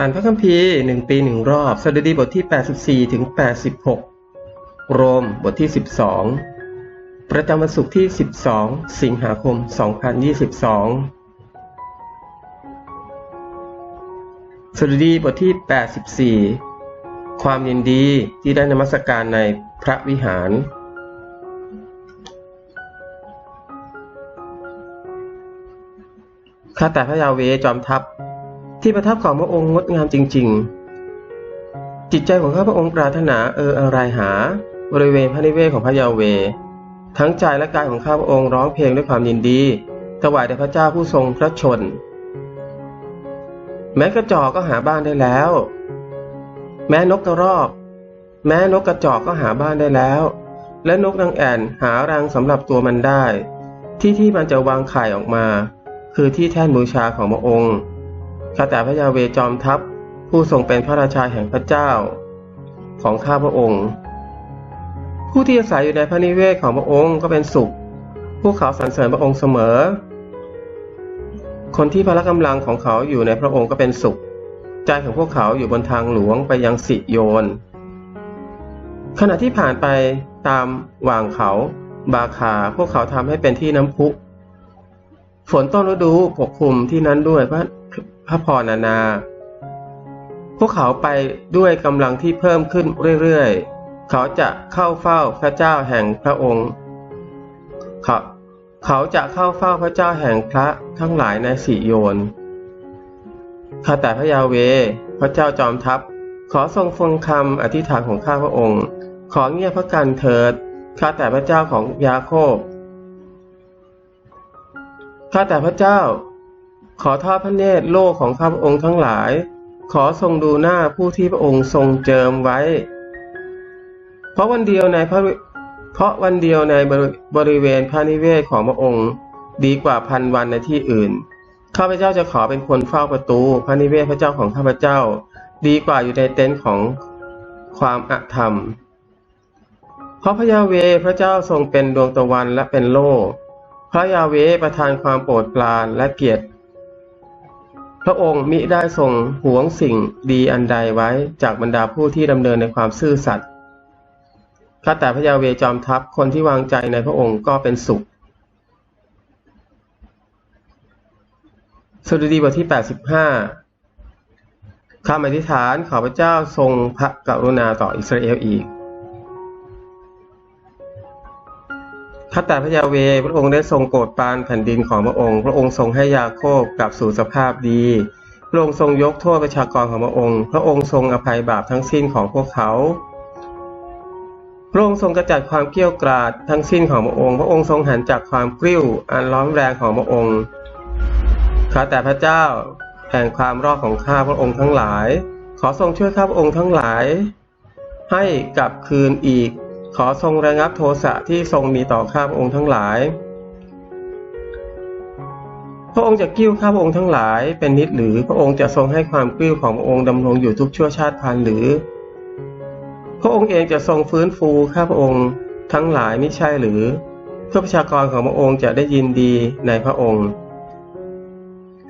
อ่านพระคัมภีร์หนึ่งปีหนึ่งรอบสดุดีบทที่ 84 ถึง 86 โรมบทที่ 12 ประจำวันศุกร์ที่ 12 สิงหาคม 2022 สดุดีบทที่ 84 ความยินดีที่ได้นมัสการในพระวิหาร ข้าแต่พระยาเวจอมทัพ ที่ประทับของพระองค์งดงามจริง ๆ จิตใจของข้าพระองค์ปรารถนาเอออะไรหา บริเวณพระนิเวศของพระยาเว ทั้งใจและกายของข้าพระองค์ร้องเพลงด้วยความยินดี ถวายแด่พระเจ้าผู้ทรงพระชน แม้กระจอกก็หาบ้านได้แล้ว แม้นกกระรอก แม้นกกระจอกก็หาบ้านได้แล้ว และนกนางแอ่นหารังสำหรับตัวมันได้ ที่ที่มันจะวางไข่ออกมา คือที่แท่นบูชาของพระองค์ ข้าแต่พระยาเวจอมทัพ ผู้ทรงเป็นพระราชาแห่งพระเจ้า ของข้าพระองค์ ผู้ที่อาศัยอยู่ในพระนิเวศของพระองค์ก็เป็นสุข ผู้เขาสรรเสริญพระองค์เสมอ คนที่พละกำลังของเขาอยู่ในพระองค์ก็เป็นสุข ใจของพวกเขาอยู่บนทางหลวงไปยังสิโยน ขณะที่ผ่านไปตามว่างเขาบาคาพวกเขาทำให้เป็นที่น้ำพุฝนต้นฤดูปกคลุมที่นั้นด้วยพระ พระพรนานา พวกเขาไปด้วยกำลังที่เพิ่มขึ้นเรื่อยๆ เขาจะเข้าเฝ้าพระเจ้าแห่งพระองค์ เขาเขาจะเข้าเฝ้าพระเจ้าแห่งพระทั้งหลายในสิโยน ข้าแต่พระยาเว พระเจ้าจอมทัพ ขอทรงฟังคำอธิษฐานของข้าพระองค์ ขอเงียบพระกันเถิด ข้าแต่พระเจ้าของยาโคบข้าแต่พระเจ้า ขอทอดพระเนตรโลกของข้าพระองค์ทั้งหลาย ขอทรงดูหน้าผู้ที่พระองค์ทรงเจิมไว้ เพราะวันเดียวในพระเพราะวันเดียวในบริบรเวณพระนิเวศของพระองค์ ดีกว่าพันวันในที่อื่น ข้าพเจ้าจะขอเป็นคนเฝ้าประตู พระนิเวศพระเจ้าของข้าพเจ้า ดีกว่าอยู่ในเต็นท์ของความอธรรม เพราะพระยาเวพระเจ้าทรงเป็นดวงตะวันและเป็นโลกพระยาเวประทานความโปรดปรานและเกียรติ ระองค์มิได้ทรงหวงสิ่งดีอันใดไว้จากบรรดาผู้ที่ดำเนินในความซื่อสัตย์ข้าแต่พระยาเวจอมทัพคนที่วางใจในพระองค์ก็เป็นสุข สดุดีบทที่ 85ข้าอธิษฐานขอพระเจ้าทรงพระกรุณาต่ออิสราเอลอีก ข้าแต่พระยาเว พระองค์ได้ทรงโปรดปรานแผ่นดินของพระองค์ พระองค์ทรงให้ยาโคบกลับสู่สภาพดี พระองค์ทรงยกโทษประชากรของพระองค์ พระองค์ทรงอภัยบาปทั้งสิ้นของพวกเขา พระองค์ทรงกระจัดความเกรี้ยวกราดทั้งสิ้นของพระองค์ พระองค์ทรงหันจากความกริ้วอันร้อนแรงของพระองค์ ข้าแต่พระเจ้าแห่งความรอดของข้าพระองค์ทั้งหลาย ขอทรงช่วยข้าพระองค์ทั้งหลาย ให้กลับคืนอีก ขอทรงระงับโทสะที่ทรงมีต่อข้าพระองค์ทั้งหลาย พระองค์จะกิ้วข้าพระองค์ทั้งหลายเป็นนิดหรือพระองค์จะทรงให้ความกิ้วของพระองค์ดำรงอยู่ทุกชั่วชาติพันหรือ พระองค์เองจะทรงฟื้นฟูข้าพระองค์ทั้งหลายไม่ใช่หรือ เพื่อประชากรของพระองค์จะได้ยินดีในพระองค์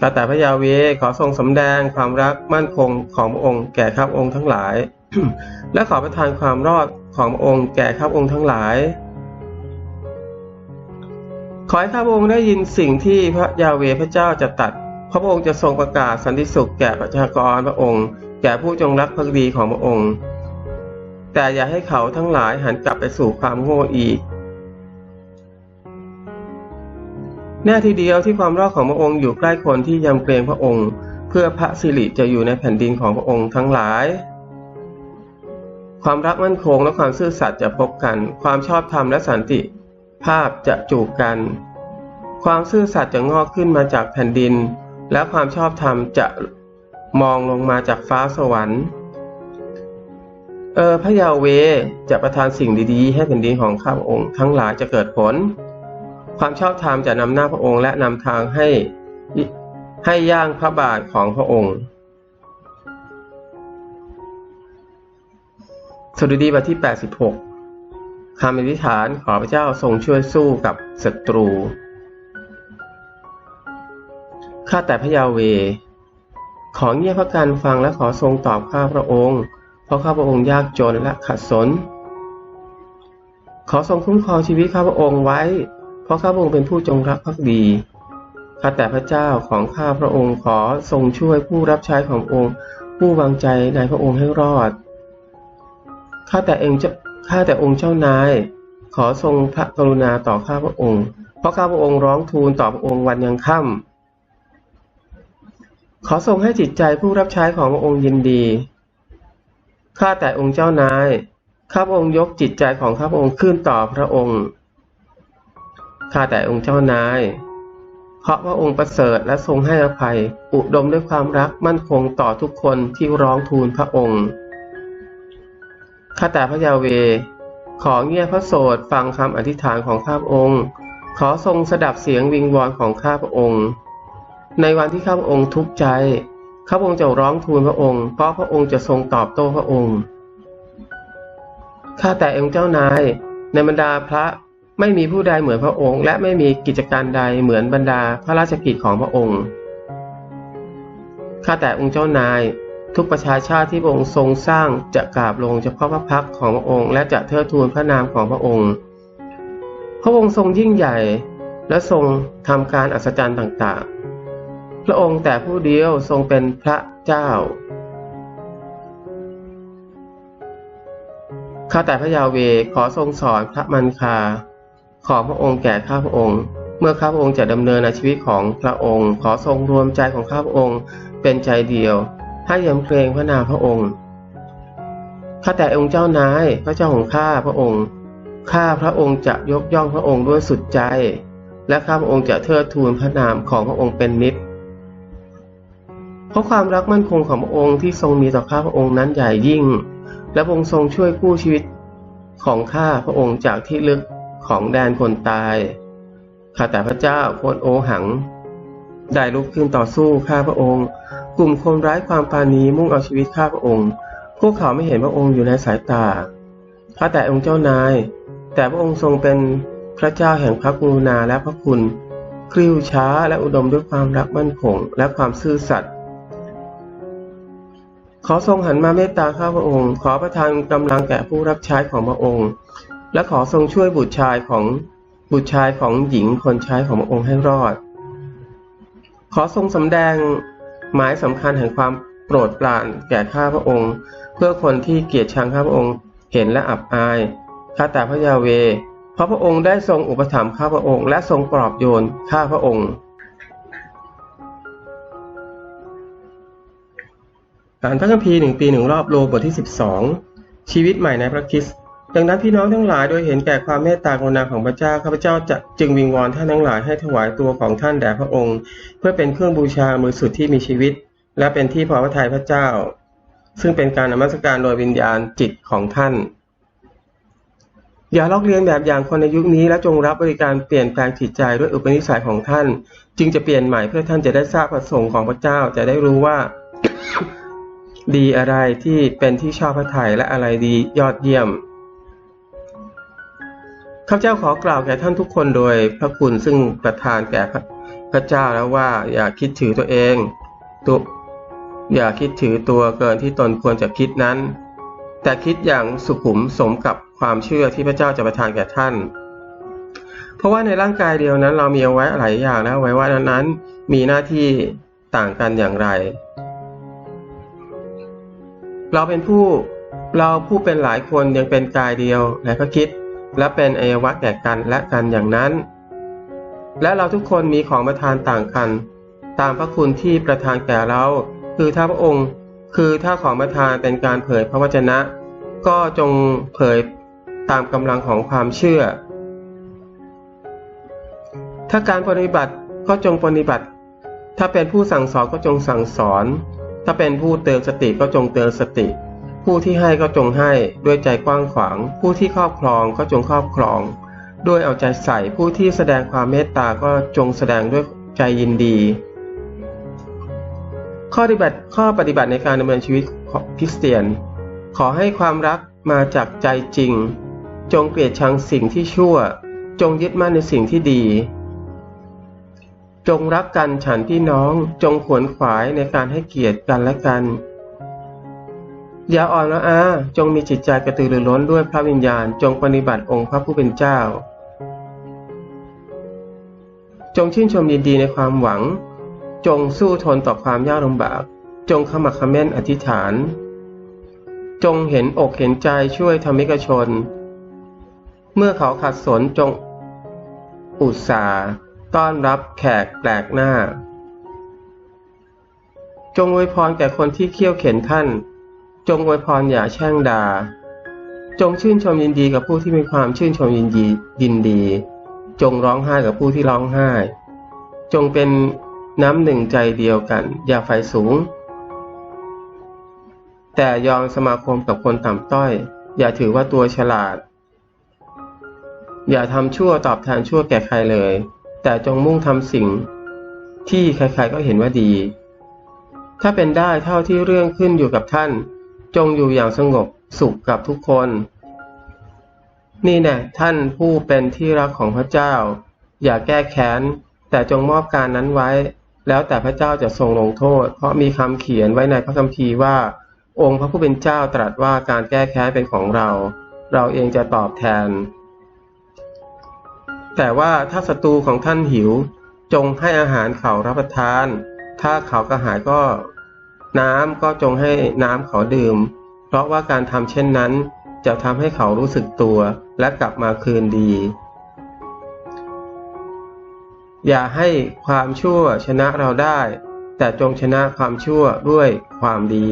ข้าแต่พระยาเวขอทรงสำแดงความรักมั่นคงของพระองค์แก่ข้าพระองค์ทั้งหลาย และขอประทานความรอดขององค์แก่ข้าพองค์ทั้งหลาย ขอให้ข้าพระองค์ได้ยินสิ่งที่พระยาเวพระเจ้าจะตัด พระองค์จะทรงประกาศสันติสุขแก่ประชากรพระองค์ แก่ผู้จงรักภักดีของพระองค์ แต่อย่าให้เขาทั้งหลายหันกลับไปสู่ความโง่อีกแน่ทีเดียวที่ความรอดของพระองค์อยู่ใกล้คนที่ยำเกรงพระองค์ เพื่อพระสิริจะอยู่ในแผ่นดินของพระองค์ทั้งหลาย ความรักมั่นคงและความซื่อสัตย์จะพบกัน ความชอบธรรมและสันติ ภาพจะจูบกัน ความซื่อสัตย์จะงอกขึ้นมาจากแผ่นดิน และความชอบธรรมจะมองลงมาจากฟ้าสวรรค์ เออพระยาเวจะประทานสิ่งดีๆ ให้แผ่นดินของข้าพระองค์ทั้งหลายจะเกิดผล ความชอบธรรมจะนำหน้าพระองค์และนำทางให้ให้ย่างพระบาทของพระองค์ สดุดีบทที่ 86คำอธิษฐานขอพระเจ้าทรงช่วยสู้กับศัตรู ข้าแต่พระยาเว ขอเงียบพระการฟังและขอทรงตอบข้าพระองค์ เพราะข้าพระองค์ยากจนและขัดสน ขอทรงคุ้มครองชีวิตข้าพระองค์ไว้ เพราะข้าพระองค์เป็นผู้จงรักภักดี ข้าแต่พระเจ้าของข้าพระองค์ขอทรงช่วยผู้รับใช้ขององค์ ผู้วางใจในพระองค์ให้รอด ข้าแต่เองจะข้าแต่องค์เจ้านาย ขอทรงพระกรุณาต่อข้าพระองค์ เพราะข้าพระองค์ร้องทูลต่อพระองค์วันยังค่ำขอทรงให้จิตใจผู้รับใช้ของพระองค์ยินดีข้าแต่องค์เจ้านายข้าพระองค์ยกจิตใจของข้าพระองค์ขึ้นต่อพระองค์ข้าแต่องค์เจ้านาย เพราะพระองค์ประเสริฐและทรงให้อภัย อุดมด้วยความรักมั่นคงต่อทุกคนที่ร้องทูลพระองค์ ข้าแต่พระยาเว ขอเงียบพระโสดฟังคำอธิษฐานของข้าพระองค์ ขอทรงสดับเสียงวิงวอนของข้าพระองค์ ในวันที่ข้าพระองค์ทุกข์ใจ ข้าพระองค์จะร้องทูลพระองค์ เพราะพระองค์จะทรงตอบโต้พระองค์ ข้าแต่องค์เจ้านาย ในบรรดาพระไม่มีผู้ใดเหมือนพระองค์ และไม่มีกิจการใดเหมือนบรรดาพระราชกิจของพระองค์ ข้าแต่องค์เจ้านาย ทุกประชาชาติที่พระองค์ทรงสร้างจะกราบลงเฉพาะพระพักของพระองค์ และจะเทิดทูนพระนามของพระองค์ พระองค์ทรงยิ่งใหญ่และทรงทำการอัศจรรย์ต่างๆ พระองค์แต่ผู้เดียวทรงเป็นพระเจ้า ข้าแต่พระยาเวขอทรงสอนพระมันคา ของพระองค์แก่ข้าพระองค์เมื่อข้าพระองค์จะดำเนินในชีวิตของพระองค์ ขอทรงรวมใจของข้าพระองค์เป็นใจเดียว ให้ยำเกรงพระนามพระองค์ข้าแต่องค์เจ้านายพระเจ้าของข้าพระองค์ข้าพระองค์จะยกย่องพระองค์ด้วยสุดใจ และข้าพระองค์จะเทิดทูนพระนามของพระองค์เป็นนิจเพราะความรักมั่นคงของพระองค์ที่ทรงมีต่อข้าพระองค์นั้นใหญ่ยิ่ง และพระองค์ทรงช่วยกู้ชีวิตของข้าพระองค์จากที่ลึกของแดนคนตายข้าแต่พระเจ้าโคนโอหัง ได้ลุกขึ้นต่อสู้ข้าพระองค์ กลุ่มคนร้ายความปานีมุ่งเอาชีวิตข้าพระองค์ พวกเขาไม่เห็นพระองค์อยู่ในสายตาข้าแต่องค์เจ้านาย แต่พระองค์ทรงเป็นพระเจ้าแห่งพระกรุณาและพระคุณกริ้วช้าและอุดมด้วยความรักมั่นคงและความซื่อสัตย์ขอทรงหันมาเมตตาข้าพระองค์ ขอประทานกำลังแก่ผู้รับใช้ของพระองค์ และขอทรงช่วยบุตรชายของบุตรชายของหญิงคนใช้ของพระองค์ให้รอด ขอทรงสำแดงหมายสำคัญแห่งความโปรดปรานแก่ข้าพระองค์ เพื่อคนที่เกลียดชังข้าพระองค์เห็นและอับอายข้าแต่พระยาเว เพราะพระองค์ได้ทรงอุปถัมภ์ข้าพระองค์ และทรงปลอบโยนข้าพระองค์อ่านพระคัมภีร์หนึ่งปีหนึ่งรอบโลบทที่12ชีวิตใหม่ในพระคริสต์ ดังนั้นพี่น้องทั้งหลายโดยเห็นแก่ความเมตตากรุณาของพระเจ้าข้าพเจ้าจะจึงวิงวอนท่านทั้งหลายให้ถวายตัวของท่านแด่พระองค์ เพื่อเป็นเครื่องบูชามือสุดที่มีชีวิต และเป็นที่พอพระทัยพระเจ้า ซึ่งเป็นการนมัสการโดยวิญญาณจิตของท่าน อย่าลอกเลียนแบบอย่างคนในยุคนี้และจงรับบริการเปลี่ยนแปลงจิตใจด้วยอุปนิสัยของท่าน จึงจะเปลี่ยนใหม่เพื่อท่านจะได้ทราบประสงค์ของพระเจ้าจะได้รู้ว่า ดีอะไรที่เป็นที่ชอบพระทัยและอะไรดียอดเยี่ยม ข้าพเจ้าขอกล่าวแก่ท่านทุกคนโดยพระคุณซึ่งประทานแก่พระเจ้าแล้วว่าอย่าคิดถือตัวเองตัวอย่าคิดถือตัวเกินที่ตนควรจะคิดนั้น แต่คิดอย่างสุขุมสมกับความเชื่อที่พระเจ้าจะประทานแก่ท่าน เพราะว่าในร่างกายเดียวนั้น เรามีเอาไว้หลายอย่างและไว้ว่านั้นมีหน้าที่ต่างกันอย่างไร เราเป็นผู้เราผู้เป็นหลายคนยังเป็นกายเดียวในพระคิด และเป็นอวัยวะแก่กันและกันอย่างนั้น และเราทุกคนมีของประทานต่างกัน ตามพระคุณที่ประทานแก่เรา คือถ้าพระองค์ คือถ้าของประทานเป็นการเผยพระวจนะ ก็จงเผยตามกำลังของความเชื่อ ถ้าการปฏิบัติก็จงปฏิบัติ ถ้าเป็นผู้สั่งสอนก็จงสั่งสอน ถ้าเป็นผู้เตือนสติก็จงเตือนสติ ผู้ที่ให้ก็จงให้ด้วยใจกว้างขวาง ผู้ที่ครอบครองก็จงครอบครอง ด้วยเอาใจใส่ผู้ที่แสดงความเมตตาก็จงแสดงด้วยใจยินดี ข้อปฏิบัติข้อปฏิบัติในการดำเนินชีวิตคริสเตียน ขอให้ความรักมาจากใจจริง จงเกลียดชังสิ่งที่ชั่ว จงยึดมั่นในสิ่งที่ดี จงรักกันฉันพี่น้องจงขวนขวายในการให้เกียรติกันและกัน อย่าอ่อนละอาจงมีจิตใจกระตือรือร้นด้วยพระวิญญาณ จงปฏิบัติองค์พระผู้เป็นเจ้า จงชื่นชมยินดีในความหวัง จงสู้ทนต่อความยากลำบาก จงขมักขม้นอธิษฐาน จงเห็นอกเห็นใจช่วยธรรมิกชน เมื่อเขาขัดสนจงอุตสาห์ต้อนรับแขกแปลกหน้า จงอวยพรแก่คนที่เคี่ยวเข็นท่าน จงอวยพรอย่าแช่งดา่า จงชื่นชมยินดีกับผู้ที่มีความชื่นชมยินดียินดี จงร้องไห้กับผู้ที่ร้องไห้ จงเป็นน้ำหนึ่งใจเดียวกัน อย่าไฟสูง แต่ยอมสมาคมกับคนต่ำต้อย อย่าถือว่าตัวฉลาด อย่าทำชั่วตอบแทนชั่วแก่ใครเลย แต่จงมุ่งทำสิ่งที่ใครๆก็เห็นว่าดี ถ้าเป็นได้เท่าที่เรื่องขึ้นอยู่กับท่าน จงอยู่อย่างสงบสุขกับทุกคน นี่แน่ท่านผู้เป็นที่รักของพระเจ้า อย่าแก้แค้น แต่จงมอบการนั้นไว้ แล้วแต่พระเจ้าจะทรงลงโทษ เพราะมีคำเขียนไว้ในพระคัมภีร์ว่า องค์พระผู้เป็นเจ้าตรัสว่าการแก้แค้นเป็นของเรา เราเองจะตอบแทน แต่ว่าถ้าศัตรูของท่านหิวจงให้อาหารเขารับประทาน ถ้าเขากระหายก็ น้ำก็จงให้น้ำเขาดื่ม เพราะว่าการทำเช่นนั้น จะทำให้เขารู้สึกตัวและกลับมาคืนดี อย่าให้ความชั่วชนะเราได้ แต่จงชนะความชั่วด้วยความดี